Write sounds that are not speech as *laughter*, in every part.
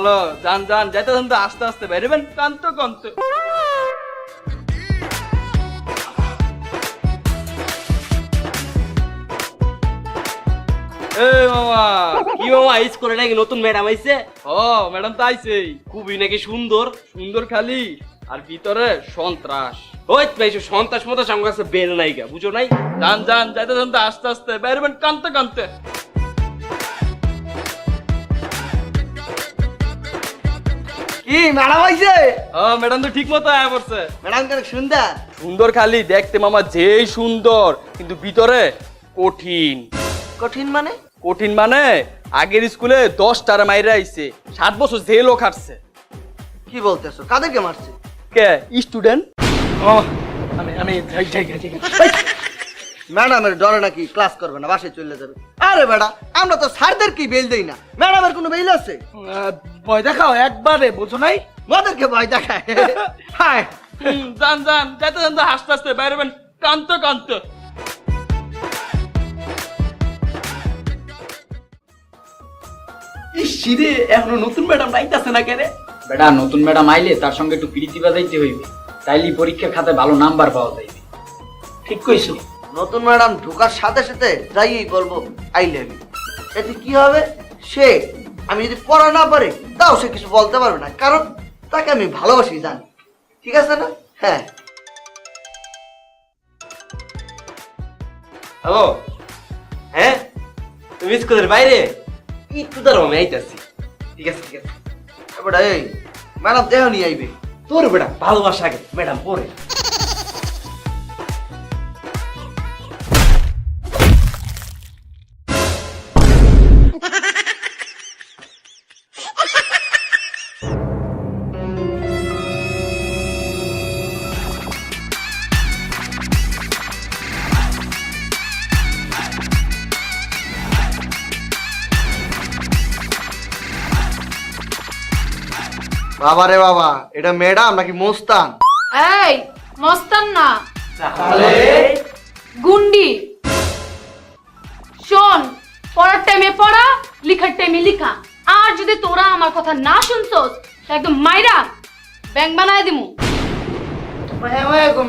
ভালো যান যান, যাইতে যান তো আস্তে আস্তে বেরোবেন কান্ত কান্ত কি মামা স্কুলে নাকি নতুন ম্যাডাম আইছে? ও, ম্যাডাম তো আইছেই। খুবই নাকি সুন্দর সুন্দর খালি। আর ভিতরে সন্ত্রাস। ওই ভাই এসব সন্তাস মতাস আমার কাছে বেল নাই গা, বুঝো নাই? যান যান, যাইতে যান আস্তে আস্তে বেরোবেন কানতে কানতে কি ম্যাডাম আইছে ও ম্যাডাম তো ঠিক মতো আয়া পড়ছে। ম্যাডাম কেন সুন্দর? সুন্দর খালি দেখতে মামা যেই সুন্দর কিন্তু ভিতরে কঠিন। কঠিন মানে? কঠিন মানে আগের স্কুলে দশটার মাইরে আইছে সাত বছর জেলও খাটছে। কি বলতেছো? কাদেরকে মারছে? কে? স্টুডেন্ট? আমি আমি যাই যাই যাই ম্যাডামের ডরে নাকি ক্লাস করবে না বাসায় চলে যাবে। আরে বেটা আমরা তো স্যারদের কি বেল দেই না? ম্যাডামের কোনো বেল আছে? ভয় দেখাও একবারে বোঝো নাই? মদেরকে ভয় দেখায়। হায়। যান যান যাইতে যান তো হাসতে হাসতে বেরোবেন। কান্ত কান্ত ইসিরে এখনও নতুন ম্যাডাম আইতাছে না কেরে বেটা নতুন ম্যাডাম আইলে তার সঙ্গে একটু প্রীতি বাজাইতে হইবে। তাইলে পরীক্ষার খাতায় ভালো নাম্বার পাওয়া যাইবে। ঠিক কইছো। নতুন ম্যাডাম ঢোকার সাথে সাথে যাইয়েই বলব আই লাভ ইউ এতে কি হবে? সে আমি যদি পড়া না পারি তাও সে কিছু বলতে পারবে না। কারণ তাকে আমি ভালোবাসি জানি। ঠিক আছে না? হ্যাঁ। হ্যালো? হ্যাঁ? তুমি স্কুলের বাইরে? একটু দাঁড়াও আমি আইতাছি। ঠিক আছে ঠিক আছে। এবার এই ম্যাডাম দেহ নিয়ে আইবে। তোর বেটা ভালোবাসা আগে ম্যাডাম পরে। বাবা রে বাবা এটা ম্যাডাম নাকি মোস্তান? এই মস্তান না। গুন্ডি। শোন পড়ার টাইমে পড়া লিখার টাইমে লিখা। আর যদি তোরা আমার কথা না শুনছস তা একদম মাইরা ব্যাংক বানায় দিমু।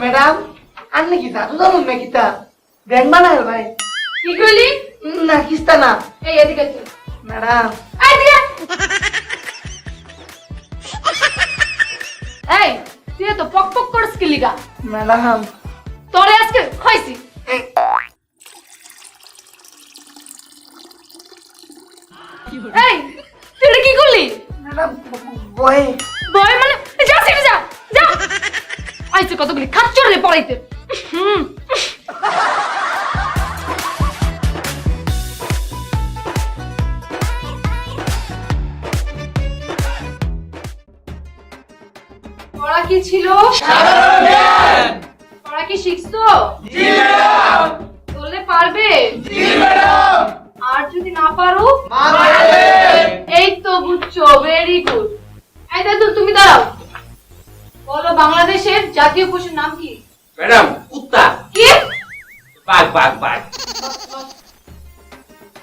ম্যাডাম আর নাকি জাদু জানুন নাকি তা? ব্যাংক বানায় ভাই। কি কইলি? না কিস্তা না। এই এদিকে ম্যাডাম। এদিকে এই তুই তো পক পক করস কি লিগা? ম্যাডাম। তোরে আজকে খাইছি। এই তুই কি করলি? ম্যাডাম বয়। মানে যা সেটা যা যা। আইছে কতগুলি খাচ্চর রে পড়াইতে। হুম কি ছিল? পড়া কি শিখছো? বললে পারবে? আর যদি না পারো? এই তো বুঝছ ভেরি গুড এই দাদু তুমি দাঁড়াও। বলো বাংলাদেশের জাতীয় পশুর নাম কি? ম্যাডাম কুত্তা। কি? বাঘ বাঘ বাঘ।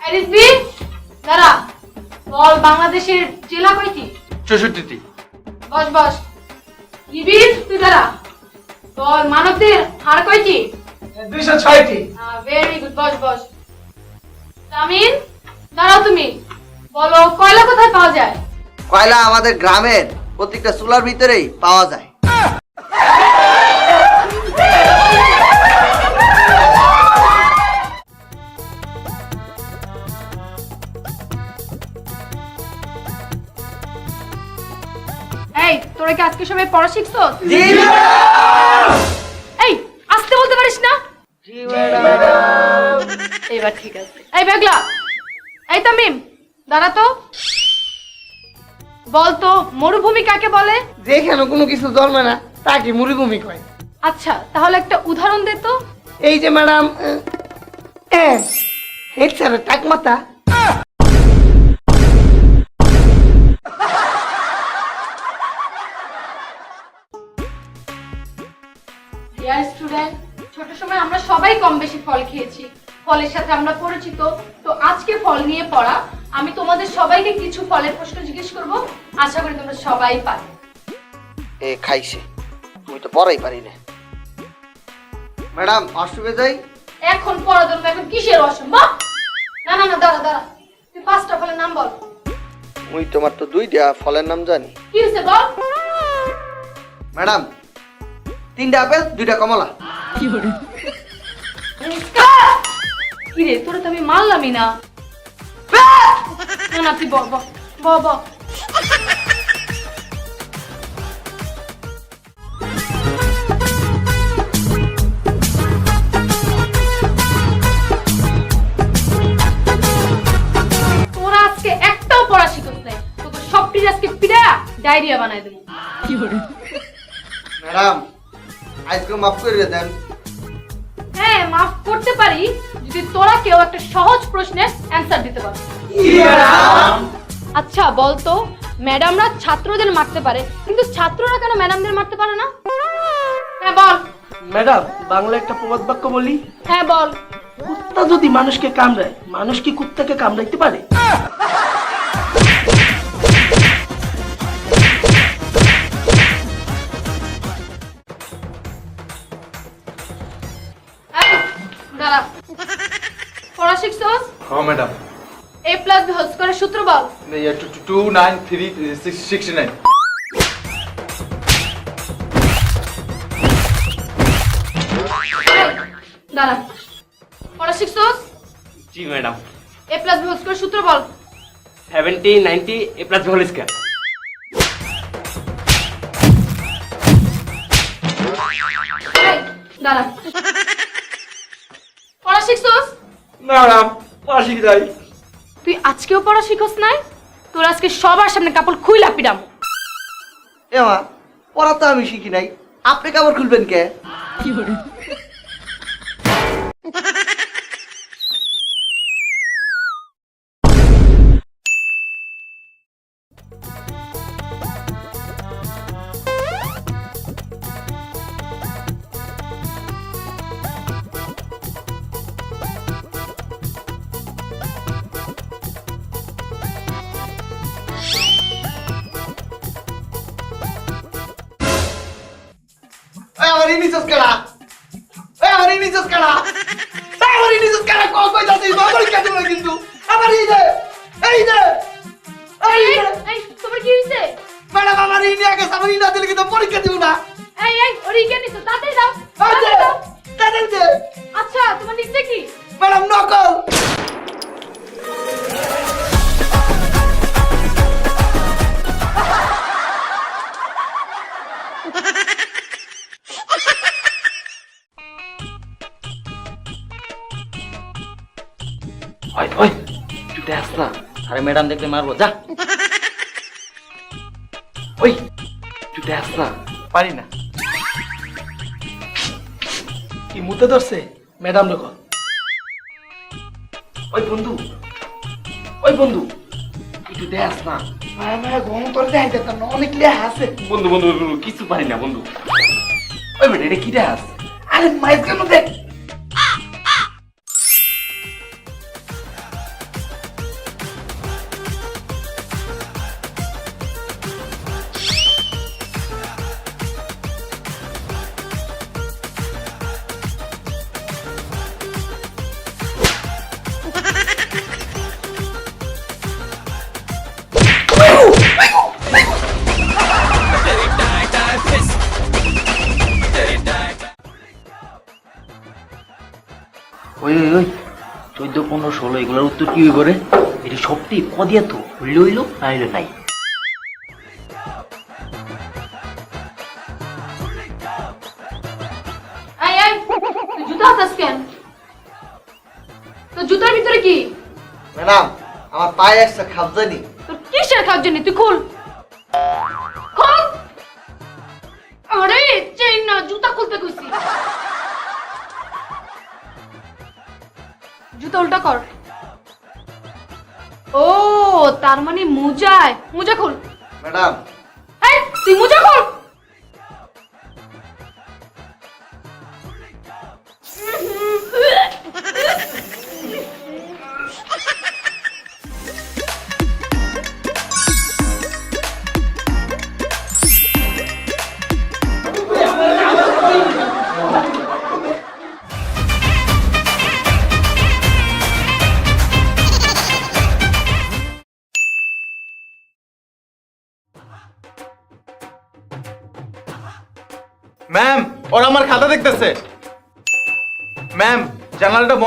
আরিসবি দাঁড়া। বল বাংলাদেশের জেলা কয়টি? চৌষট্টিটি। বস বস। ইবির তুই দাঁড়া। মানবদের হার কয়টি? দুইশো ছয়টি। ভেরি গুড বস বস। তামিন দাঁড়াও তুমি। বলো কয়লা কোথায় পাওয়া যায়? কয়লা আমাদের গ্রামের প্রত্যেকটা চুলার ভিতরেই পাওয়া যায়। তোরা কি আজকে সবাই পড়া শিখছো? এই আসতে বলতে পারিস না? এবার ঠিক আছে। এই বেগলা এই তামিম দাঁড়া তো। বল তো মরুভূমি কাকে বলে? যেখানে কোনো কিছু জন্মে না তাকে মরুভূমি কয়। আচ্ছা তাহলে একটা উদাহরণ দে তো। এই যে ম্যাডাম হেড স্যারের টাক মাথা ডিয়ার স্টুডেন্ট ছোট সময় আমরা সবাই কম বেশি ফল খেয়েছি। ফলের সাথে আমরা পরিচিত। তো আজকে ফল নিয়ে পড়া। আমি তোমাদের সবাইকে কিছু ফলের প্রশ্ন জিজ্ঞেস করব। আশা করি তোমরা সবাই পারো এ খাইছে। আমি তো পড়াই পারি না। ম্যাডাম যাই এখন পড়া ধরবো এখন কিসের অসম্ভব না না না দাঁড়া দাঁড়া। তুই পাঁচটা ফলের নাম বল। মুই তোমার তো দুইটা ফলের নাম জানি। কি হয়েছে বল? ম্যাডাম তিনটা আপেল দুইটা কমলা। তোরা তো আমি মারলামই না। না না তুই বল বল আজকে একটাও পড়া তোকে আজকে পিড়া ডায়রিয়া বানাই দেবো। ম্যাডাম আজকে মাফ করে দেন। হ্যাঁ মাফ করতে পারি যদি তোরা কেউ একটা সহজ প্রশ্নের অ্যান্সার দিতে পারো। আচ্ছা বলতো ম্যাডামরা ছাত্রদের মারতে পারে কিন্তু ছাত্ররা কেন ম্যাডামদের মারতে পারে না? হ্যাঁ বল। ম্যাডাম বাংলা একটা প্রবাদ বাক্য বলি। হ্যাঁ বল। কুত্তা যদি মানুষকে কামড়ায় মানুষ কি কুত্তাকে কামড়াইতে পারে? পড়া শিখছস? হ্যাঁ madam. A plus B whole স্কয়ারের সূত্র বল। Two nine three sixty nine দাঁড়া। পড়া শিখছস? জি madam. A plus B whole স্কয়ারের সূত্র বল। Seventy ninety A plus whole square দাঁড়া। পড়া শিখছস? ম্যাডাম পাশি যাই তুই আজকেও পড়া শিখস নাই? তোর আজকে সবার সামনে কাপড় খুইলা পিডাম। এ মা পড়া তো আমি শিখি নাই। আপনি কাপড় খুলবেন কে? কি *laughs* আমার das gerade? ওই ওই তুই দেখ না। আরে ম্যাডাম দেখলে মারবো যা। ওই তুই দেখ না। পারি না। কি মুতে ধরছে? ম্যাডাম লোক ওই বন্ধু ওই বন্ধু একটু দেখ না। মায়া মায়া গম না অনেক বন্ধু বন্ধু বন্ধু কিছু পারি না বন্ধু। ওই বেটা এটা কি দেখ আরে মাইজ কেন দেখ। ওই ওই ওই চোদ্দ পনেরো ষোলো এগুলোর উত্তর কি হইব রে? এটা সত্যি কদিয়া তো হইলে হইল না হইলে নাই। জুতার ভিতরে কি? ম্যাডাম আমার পায়ে একটা খাবজানি তোর কিসের জন্য তুই খুল। না জুতা খুলতে কইছি। জুতা উল্টা কর। ও তার মানে মোজায়। মোজা খুল। ম্যাডাম। এই তুই মোজা খুল।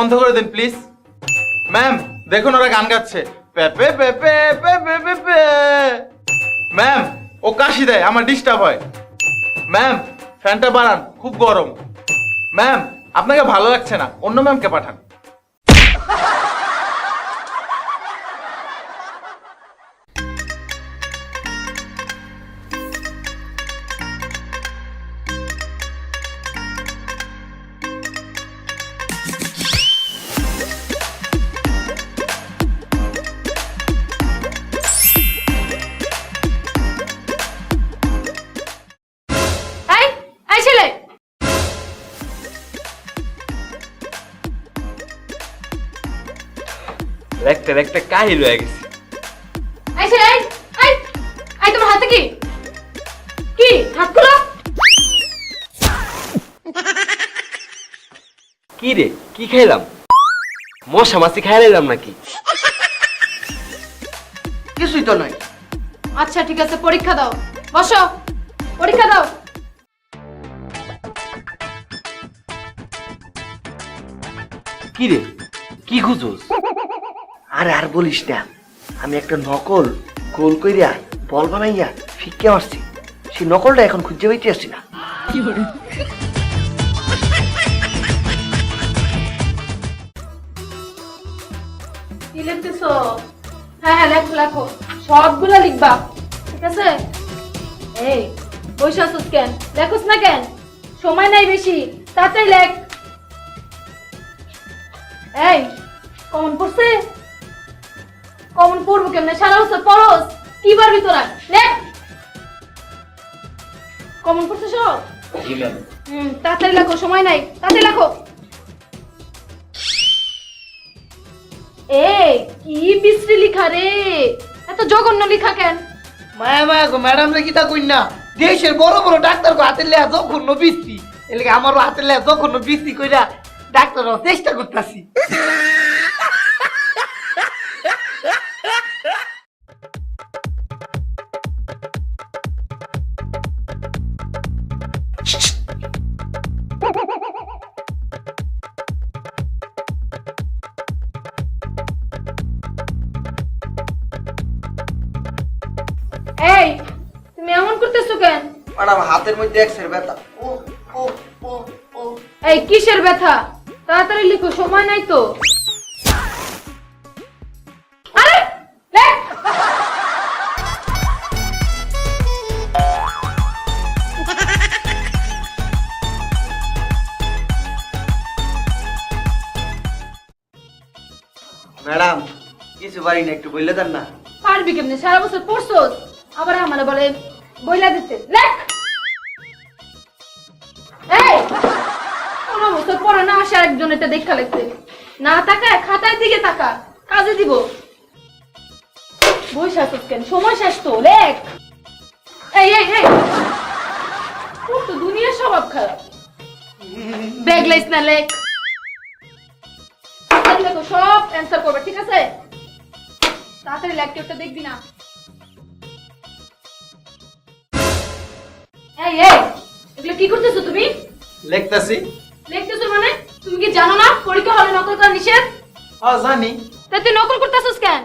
বন্ধ করে দিন প্লিজ ম্যাম দেখুন ওরা গান গাচ্ছে। পেপে পেপে পেপে পেপে ম্যাম ও কাশি দেয়, আমার ডিস্টার্ব হয়। ম্যাম ফ্যানটা বাড়ান, খুব গরম। ম্যাম আপনাকে ভালো লাগছে না। অন্য ম্যামকে পাঠান। দেখতে দেখতে কাহিল হয়ে গেছি। তোমার হাতে কি? কি? হাত খোলো। কি রে কি খাইলাম? মশা মাছি খাইলাম নাকি? কিছুই তো নয় আচ্ছা ঠিক আছে পরীক্ষা দাও। বসো পরীক্ষা দাও। কি রে কি খুঁজোস? আরে আর বলিস না, আমি একটা নকল গোল কইরা বল বানাইয়া ফিকে মারছি। সেই নকলটা এখন খুঁজে পাইতে আসছি না। হ্যাঁ হ্যাঁ লেখো লিখবা, ঠিক আছে? এই কেন? লেখোস না কেন? সময় নাই বেশি, তাড়াতাড়ি লেখ। এই কমন পড়ব কেমনে? সারা বছর পড়স? কি পারবি তোরা? লেখ কমন পড়ছে সব জি ম্যাম। হুম তাড়াতাড়ি লেখো সময় নাই। তাড়াতাড়ি লেখো। এ কি বিশ্রী লিখা রে। এত জঘন্য লিখা কেন? মায়া মায়া গো ম্যাডাম রে কিতা কই না? দেশের বড় বড় ডাক্তার কো হাতের লেয়া যখন বিস্তি এলাকা আমারও হাতের লেয়া জঘন্য বিস্তি কইরা ডাক্তার চেষ্টা করতেছি। হাতের মধ্যে এক্সের ব্যথা। ও ও ও ও এই কিসের ব্যথা? তাড়াতাড়ি লিখো সময় নাই তো। আরে লেখ ম্যাডাম কিছু পারি না একটু বললে দেন না। পারবি কেমনে? সারা বছর পড়ছস। আবার আমারে বলে বইলা দিতে। লেখ একজন এটা দেখা লিখতে না তাকায় খাতার দিকে তাকা কাজে দিব। বই শেষ কেন? সময় শেষ তো লেখ। এই এই এই। তোর তো দুনিয়ার স্বভাব খারাপ। ব্যাগ লাইস না লেখ। লেখো, সব অ্যান্সার করবে ঠিক আছে? তাড়াতাড়ি ল্যাপটপটা দেখবি না। এই এই। এগুলো কি করতেছো তুমি? লিখতেছো। নকল করা নিষেধ? হ্যাঁ জানি। তা তুই নকল করতেছিস কেন?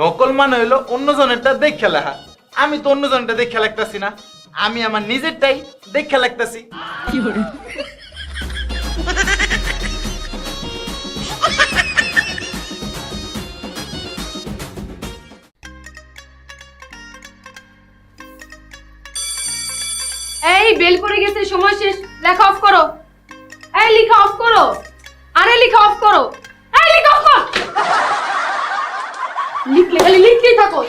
নকল মানে হইল অন্যজনেরটা দেখে লেখা। আমি তো অন্যজনেরটা দেখে লাগতেছি না। আমি আমার নিজেরটাই দেখে এই বেল পড়ে গেছে সময় শেষ। লেখা অফ করো। এই লেখা অফ করো। আরে লেখা অফ করো। এই লেখা অফ কর। লিখলে খালি লিখতেই থাকো।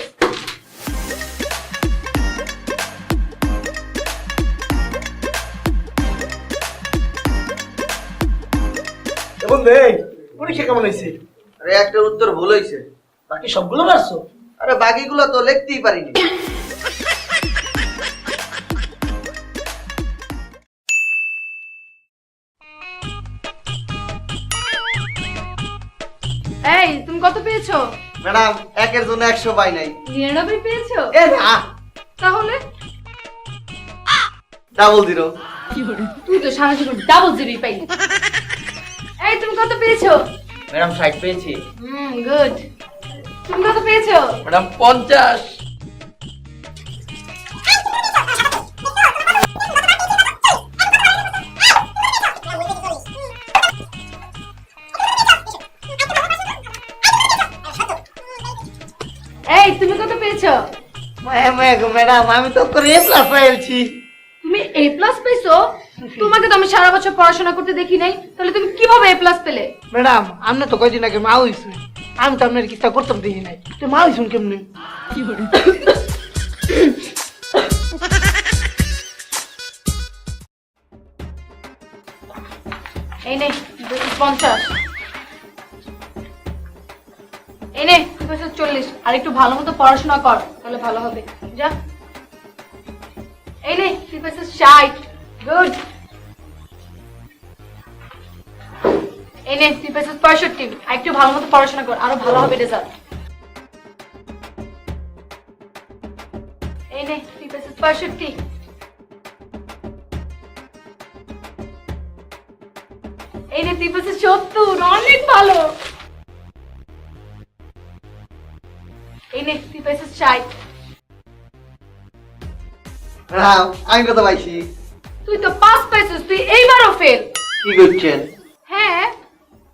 দেখ পরীক্ষা কেমন হয়েছে? আরে একটা উত্তর ভুল হয়েছে। বাকি সবগুলো পারছ? আরে বাকিগুলো তো লিখতেই পারিনি। কত পেয়েছ? ম্যাডাম একের জন্য একশো পাই নাই। নিরানব্বই পেয়েছ? এ না তাহলে? ডাবল জিরো তুই তো সারা জীবন ডাবল জিরোই পাই এই তুমি কত পেয়েছ? ম্যাডাম সাইড পেয়েছি। হুম গুড তুমি কত পেয়েছ? ম্যাডাম পঞ্চাশ। এই তুমি কত পেয়েছ? মায়া মায়া গো ম্যাডাম আমি তো করে এ প্লাস পেয়েছি। তুমি এ প্লাস পেয়েছ? তোমাকে তো আমি সারা বছর পড়াশোনা করতে দেখি নাই। তাহলে তুমি কীভাবে এ প্লাস পেলে? ম্যাডাম আপনি তো কয়দিন আগে মা হইছুন আমি তো আপনার কিস্তা করতাম দেখি নাই। তো মা হইছুন কেমনি? এই নে পঞ্চাশ। এই নে দুশো চল্লিশ। আর একটু ভালো মতো পড়াশোনা কর, তাহলে ভালো হবে। যা। এই নে তুই ষাট। গুড এই নে তুই পঁয়ষট্টি। আর একটু ভালো মতো পড়াশোনা কর, আরও ভালো হবে রেজাল্ট এই নে তুই পঁয়ষট্টি। এই নে তুই সত্তর। অনেক ভালো। এই নে তুই পেয়েছিস ষাট ম্যাডাম আমি কত পাইছি? তুই তো পাস পেয়েছিস তুই এইবারও ফেল কি করছেন? হ্যাঁ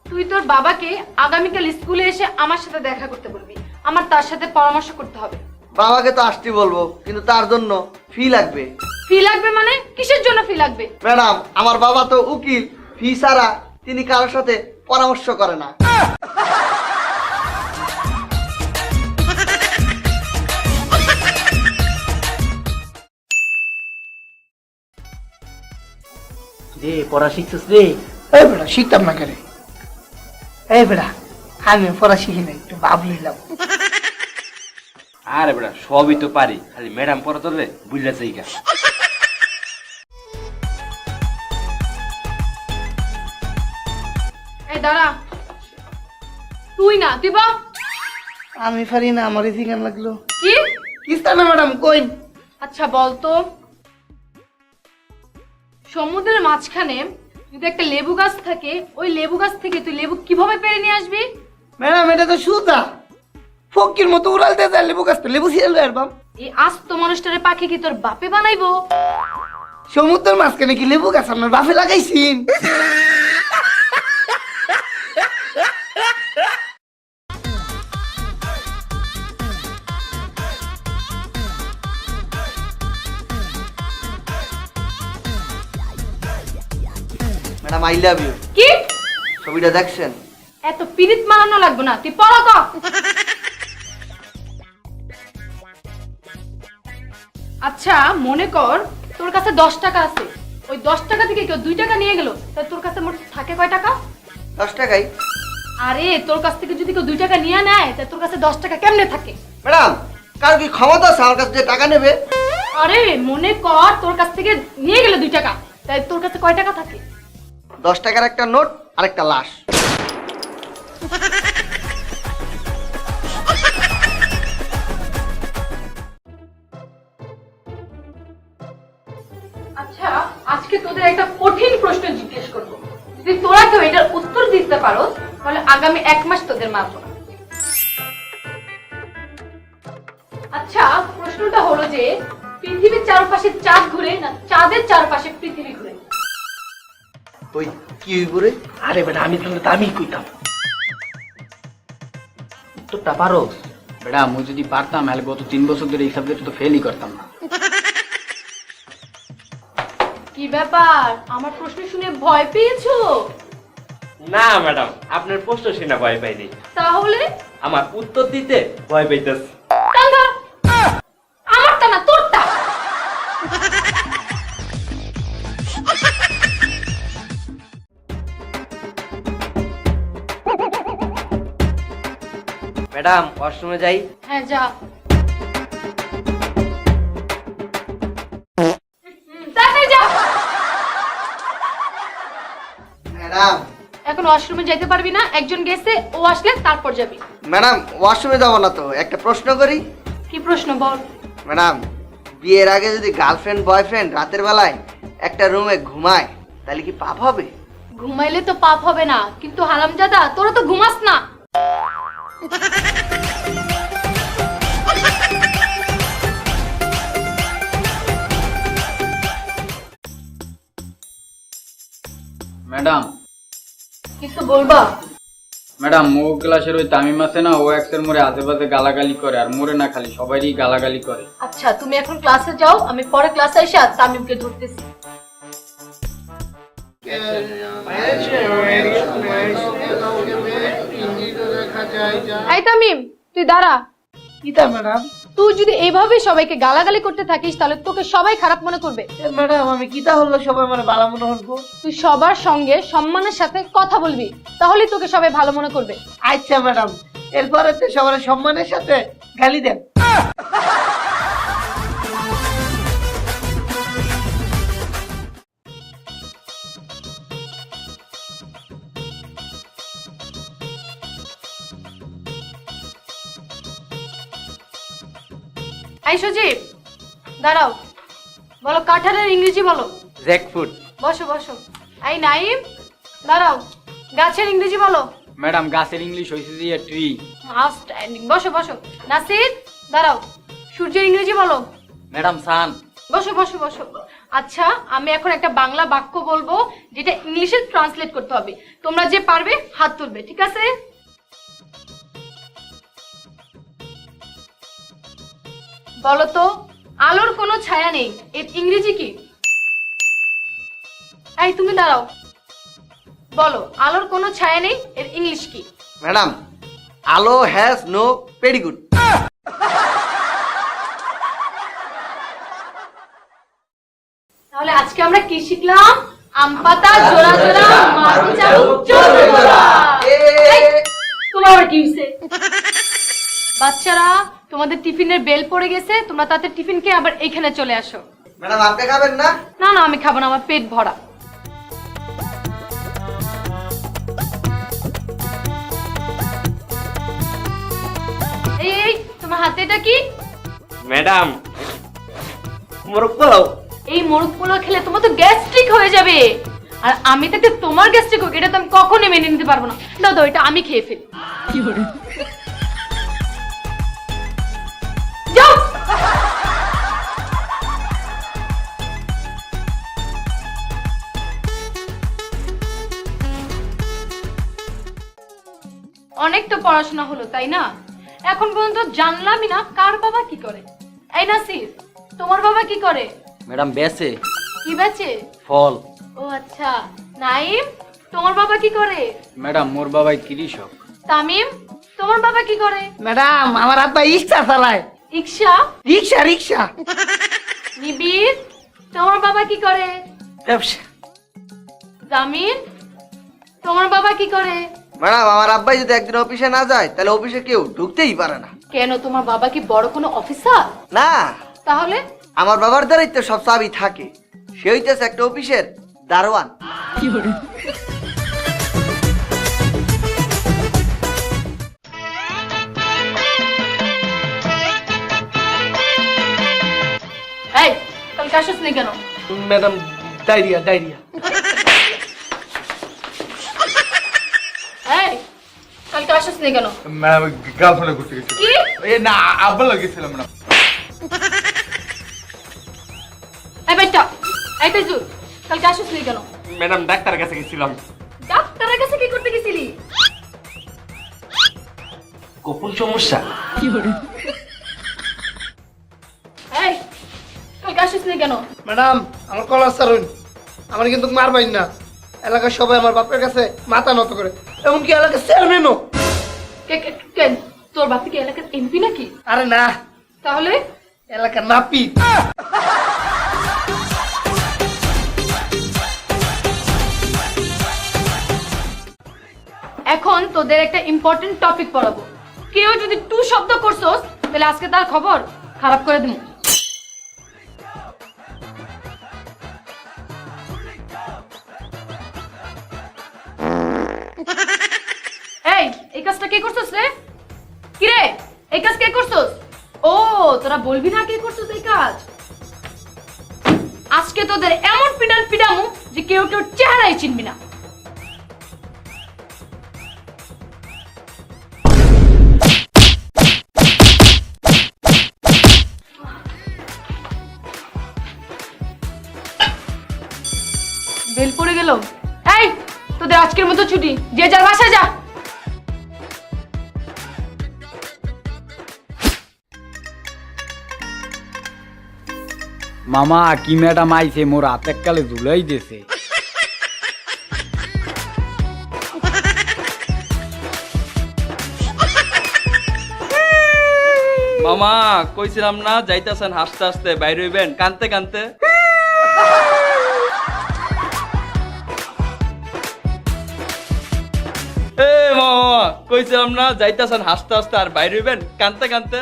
তুই তোর বাবাকে আগামীকাল স্কুলে এসে আমার সাথে দেখা করতে বলবি। আমার তার সাথে পরামর্শ করতে হবে। বাবাকে তো আসতে বলব কিন্তু তার জন্য ফি লাগবে। ফি লাগবে মানে? কিসের জন্য ফি লাগবে? ম্যাডাম আমার বাবা তো উকিল। ফি ছাড়া তিনি কারোর সাথে পরামর্শ করে না। রে পড়া শিখছিস রে? এই বেটা শিখতাম না কেন? এই বেটা আমি পড়া শিখি নাই একটু ভাব লইলাম আরে বেটা সবই তো পারি খালি ম্যাডাম পড়া তোলে বুঝলা চাইগা এই দাঁড়া। তুই না তুই বা আমি পারি না আমার সিগান লাগল। কি? কিস্তা না ম্যাডাম কই আচ্ছা বলতো সমুদ্রের মাঝখানে যদি একটা লেবু গাছ থাকে ওই লেবু গাছ থেকে তুই লেবু কীভাবে পেরে নিয়ে আসবি? ম্যাডাম এটা তো সুতা। ফকির মতো উড়ালতে যায় লেবু গাছটা লেবু সিরিয়াল এরবাম এই আস্ত মানুষটারে পাখি কি তোর বাপে বানাইবো? সমুদ্রের মাঝখানে কি লেবু গাছ? আপনার বাপে লাগাইছিন। I love you. কি? ছবিটা দেখছেন? এত পিরিত মানানো লাগবে না তুই পড়া কর আচ্ছা মনে কর তোর কাছে দশ টাকা আছে। ওই দশ টাকা থেকে কেউ দুই টাকা নিয়ে গেল তাহলে তোর কাছে মোট থাকে কয় টাকা? দশ টাকাই। আরে তোর কাছ থেকে যদি কেউ দুই টাকা নিয়ে নেয় তাহলে তোর কাছে দশ টাকা কেমনে থাকে? ম্যাডাম কার কি ক্ষমতা আছে আমার কাছে যে টাকা নেবে? আরে মনে কর তোর কাছ থেকে নিয়ে গেলে দুই টাকা তাই তোর কাছে কয় টাকা থাকে? দশ টাকার একটা নোট আর একটা লাশ আচ্ছা আজকে তোদের একটা কঠিন প্রশ্ন জিজ্ঞেস করব যদি তোরা কেউ এটার উত্তর দিতে পারো, তাহলে আগামী এক মাস তোদের না। আচ্ছা প্রশ্নটা হলো যে, পৃথিবীর চারপাশে চাঁদ ঘুরে না চাঁদের চারপাশে কি করে আরে বেটা আমি তাহলে তো আমি কইতাম। উত্তরটা পারো? বেটা আমি যদি পারতাম তাহলে গত তিন বছর ধরে এই সাবজেক্ট তো ফেলই করতাম না। কি ব্যাপার? আমার প্রশ্ন শুনে ভয় পেয়েছ? না ম্যাডাম আপনার প্রশ্ন শুনে ভয় পাইনি। তাহলে? আমার উত্তর দিতে ভয় পাইতেছি। ম্যাডাম ওয়াশরুমে যাই। হ্যাঁ যা। ম্যাডাম। এখন ওয়াশরুমে যেতে পারবি না একজন গেছে ও আসলে তারপর যাবি। ম্যাডাম ওয়াশরুমে যাব না তো একটা প্রশ্ন করি। কি প্রশ্ন বল। ম্যাডাম বিয়ের আগে যদি গার্লফ্রেন্ড বয়ফ্রেন্ড রাতের বেলায় একটা রুমে ঘুমায় তাহলে কি পাপ হবে? ঘুমাইলে তো পাপ হবে না কিন্তু হারামজাদা তোরা তো ঘুমাস না। ম্যাডাম কিছু বলবা ম্যাডাম ও ক্লাসের ওই তামিম আছে না ও এক্সের মোড়ে আশেপাশে গালাগালি করে আর মোড়ে না খালি সবারই গালাগালি করে আচ্ছা তুমি এখন ক্লাসে যাও আমি পরে ক্লাসে এসে আর তামিমকে ধরতেছি এই তামিম তুই দাঁড়া কিতা ম্যাডাম তুই যদি এইভাবে সবাইকে গালাগালি করতে থাকিস তাহলে তোকে সবাই খারাপ মনে করবে। ম্যাডাম আমি কিতা হলো সবাই মানে ভালো মনে হব তুই সবার সঙ্গে সম্মানের সাথে কথা বলবি তাহলেই তোকে সবাই ভালো মনে করবে। আচ্ছা ম্যাডাম এরপরে তো সবার সম্মানের সাথে গালি দেন। এই সজীব দাঁড়াও। বলো কাঁঠালের ইংরেজি বলো? জ্যাকফুট বসো বসো। এই নাইম দাঁড়াও। গাছের ইংরেজি বলো। ম্যাডাম গাছের ইংলিশ হয়েছে যে ট্রি। আউটস্ট্যান্ডিং বসো বসো। নাসির দাঁড়াও। সূর্যের ইংরেজি বলো। Madam sun. বসো বসো বসো। আচ্ছা আমি এখন একটা বাংলা বাক্য বলব যেটা ইংলিশে ট্রান্সলেট করতে হবে। তোমরা যে পারবে হাত তুলবে ঠিক আছে? বলো তো আলোর কোনো ছায়া নেই। এর ইংরেজি কি? এই তুমি দাঁড়াও। বলো আলোর কোনো ছায়া নেই এর ইংলিশ কি? ম্যাডাম আলো হ্যাজ নো পেডিগুড। তাহলে আজকে আমরা কি শিখলাম? আম পাতা জোড়া জোড়া মারু চাবুক গোড়া। এই, তোমার কি হইছে? বাচ্চারা তোমাদের টিফিনের বেল পড়ে গেছে তোমরা তাতে টিফিন খেয়ে আবার এইখানে চলে আসো। ম্যাডাম আপনি খাবেন না? না না আমি খাব না আমার পেট ভরা। এই এই তোমার হাতে এটা কি? ম্যাডাম মোরগ পোলাও এই মোরগ পোলাও খেলে তোমার তো গ্যাস্ট্রিক হয়ে যাবে। আর আমি তাকে তোমার গ্যাস্ট্রিক হোক এটা তো আমি কখনোই মেনে নিতে পারব না। দাও দাও এটা আমি খেয়ে ফেলি। যাও অনেক তো পড়াশোনা হলো তাই না? এখন পর্যন্ত জানলামই না কার বাবা কি করে। এই নাসির তোমার বাবা কি করে? ম্যাডাম বেসে কি বেচে ফল। ও আচ্ছা। নাইম তোমার বাবা কি করে? ম্যাডাম মোর বাবাই কৃষক। তামিম তোমার বাবা কি করে? ম্যাডাম আমার আব্বা রিক্সা চালায়। ইকশা রিক্সা রিক্সা। নিবির তোমার বাবা কি করে? ব্যবসা। জামিন তোমার বাবা কি করে? ম্যাডাম আমার আব্বাই যদি একদিন অফিসে না যায় তাহলে অফিসে কেউ ঢুকতেই পারে না। কেন তোমার বাবা কি বড় কোনো অফিসার? না। তাহলে? আমার বাবার দ্বারাই তো সব চাবি থাকে। সে হইতেছে একটা অফিসের দারোয়ান। এই কালকে আসিস কেন? ম্যাডাম ডায়রিয়া ডায়রিয়া এই আসিস কেন ম্যাডাম গার্লফ্রেন্ডে ঘুরতে গেছি কি? এ না আব্বা ম্যাডাম এই বেটা এই তেজু কালকে কেন? ম্যাডাম ডাক্তারের কাছে গেছিলাম। ডাক্তারের কাছে কি করতে গেছিলি? গোপন সমস্যা? এই কালকে নি কেন? ম্যাডাম আমার কলার সারুন। আমার কিন্তু মারবাই না। এলাকার সবাই আমার বাপের কাছে মাথা নত করে। এমনকি এলাকার চেয়ারম্যানও কে কে কেন তোর বাপি কি এলাকার এমপি নাকি? আরে না। তাহলে? এলাকার নাপি এখন তোদের একটা ইম্পর্টেন্ট টপিক পড়াবো। কেউ যদি টু শব্দ করছ তাহলে আজকে তার খবর খারাপ করে দিব। এই কাজটা কে করছস রে? কি রে? এই কাজ কে করছস? ও, তোরা বলবি না কে করছস এই কাজ? আজকে তোদের এমন পিটান পিটামু যে কেউ কেউ চেহারাই চিনবি না। বেল পড়ে গেল। এই, তোদের আজকের মতো ছুটি। যে যার বাসায় যা। মামা, কি ম্যাডাম আইছে? মোর হাতের কালে ঝুলাই দিছে। মামা, কইছিলাম না, যাইতাছেন হাসতে হাসতে, বাইরে হইবেন? কানতে কানতে। এ মামা, কইছিলাম না, যাইতাছেন হাসতে হাসতে আর বাইরে হইবেন? কানতে কানতে।